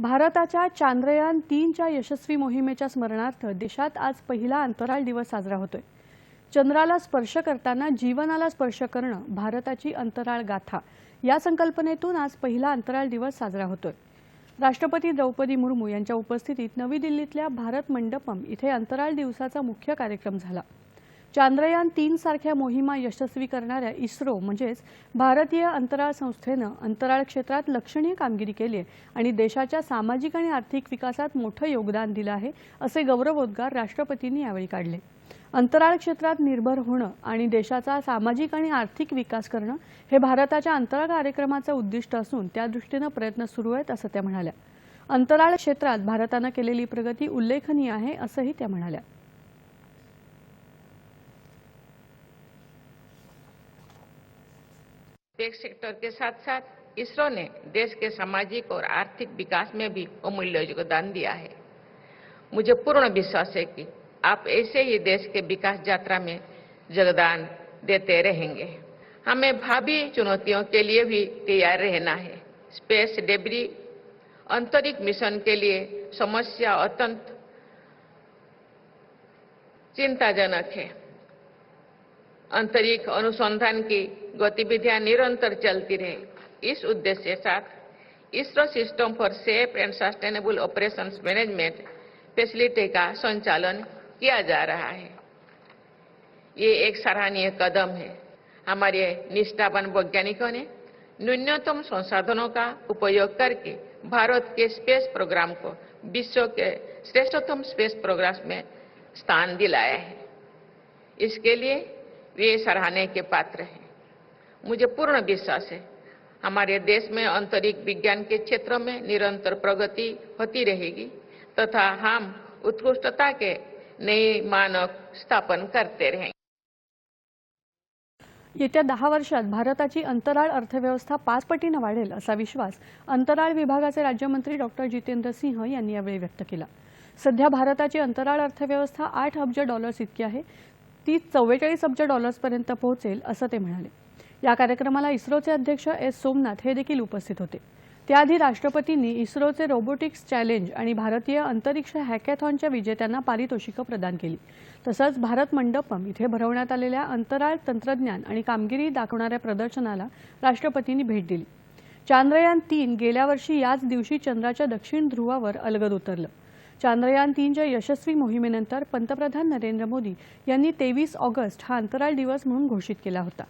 भारताच्या चांद्रयान तीनच्या यशस्वी मोहिमेच्या स्मरणार्थ देशात आज पहिला अंतराळ दिवस साजरा होतोय. चंद्राला स्पर्श करताना जीवनाला स्पर्श करणं भारताची अंतराळ गाथा या संकल्पनेतून आज पहिला अंतराळ दिवस साजरा होतोय. राष्ट्रपती द्रौपदी मुर्मू यांच्या उपस्थितीत नवी दिल्लीतल्या भारत मंडपम इथे अंतराळ दिवसाचा मुख्य कार्यक्रम झाला. चांद्रयान तीन सारख्या मोहिमा यशस्वी करणाऱ्या इस्रो म्हणजेच भारतीय अंतराळ संस्थेनं अंतराळ क्षेत्रात लक्षणीय कामगिरी केली आहे आणि देशाच्या सामाजिक आणि आर्थिक विकासात मोठं योगदान दिलं आहे असे गौरवोद्गार राष्ट्रपतींनी यावेळी काढले. अंतराळ क्षेत्रात निर्भर होणं आणि देशाचा सामाजिक आणि आर्थिक विकास करणं हे भारताच्या अंतराळ कार्यक्रमाचं उद्दिष्ट असून त्या दृष्टीनं प्रयत्न सुरू आहेत असं त्या म्हणाल्या. अंतराळ क्षेत्रात भारतानं केलेली प्रगती उल्लेखनीय आहे असंही त्या म्हणाल्या. स्पेस सेक्टर के साथ साथ इसरो ने देश के सामाजिक और आर्थिक विकास में भी अमूल्य योगदान दिया है। मुझे पूर्ण विश्वास है कि आप ऐसे ही देश के विकास यात्रा में योगदान देते रहेंगे। हमें भावी चुनौतियों के लिए भी तैयार रहना है। स्पेस डेबरी अंतरिक्ष मिशन के लिए समस्या अत्यंत चिंताजनक है। अंतरिक्ष अनुसंधान की गतिविधियाँ निरंतर चलती रहे। इस उद्देश्य के साथ ISRO system for safe and sustainable operations management facility का संचालन किया जा रहा है। ये एक सराहनीय कदम है। हमारे निष्ठावान वैज्ञानिकों ने न्यूनतम संसाधनों का उपयोग करके भारत के स्पेस प्रोग्राम को विश्व के श्रेष्ठतम स्पेस प्रोग्राम में स्थान दिलाया है। इसके लिए वे सराहने के पात्र हैं। मुझे पूर्ण विश्वास है। हमारे देश में अंतरिक्ष विज्ञान के क्षेत्र में निरंतर प्रगति होती रहेगी तथा हम उत्कृष्टता के नए मानक स्थापन करते रहेंगे। येत्या दहा वर्षात भारताची अंतराळ अर्थव्यवस्था पाच पटीनं वाढेल असा विश्वास अंतराळ विभागाचे राज्यमंत्री डॉक्टर जितेंद्र सिंह यांनी यावेळी व्यक्त केला. सध्या भारताची अंतराळ अर्थव्यवस्था आठ अब्ज डॉलर्स इतकी आहे. ती चव्वेचाळीस अब्ज डॉलर्सपर्यंत पोहोचेल असं ते म्हणाले. या कार्यक्रमाला इस्रोचे अध्यक्ष एस सोमनाथ हे देखील उपस्थित होते. त्याआधी राष्ट्रपतींनी इस्रोचे रोबोटिक्स चॅलेंज आणि भारतीय अंतरिक्ष हॅकॅथॉनच्या विजेत्यांना पारितोषिकं प्रदान केली. तसंच भारत मंडपम इथे भरवण्यात आलेल्या अंतराळ तंत्रज्ञान आणि कामगिरी दाखवणाऱ्या प्रदर्शनाला राष्ट्रपतींनी भेट दिली. चांद्रयान तीन गेल्या वर्षी याच दिवशी चंद्राच्या दक्षिण ध्रुवावर अलगद उतरलं. चांद्रयान तीनच्या यशस्वी मोहिमेनंतर पंतप्रधान नरेंद्र मोदी यांनी तेवीस ऑगस्ट हा अंतराळ दिवस म्हणून घोषित केला होता.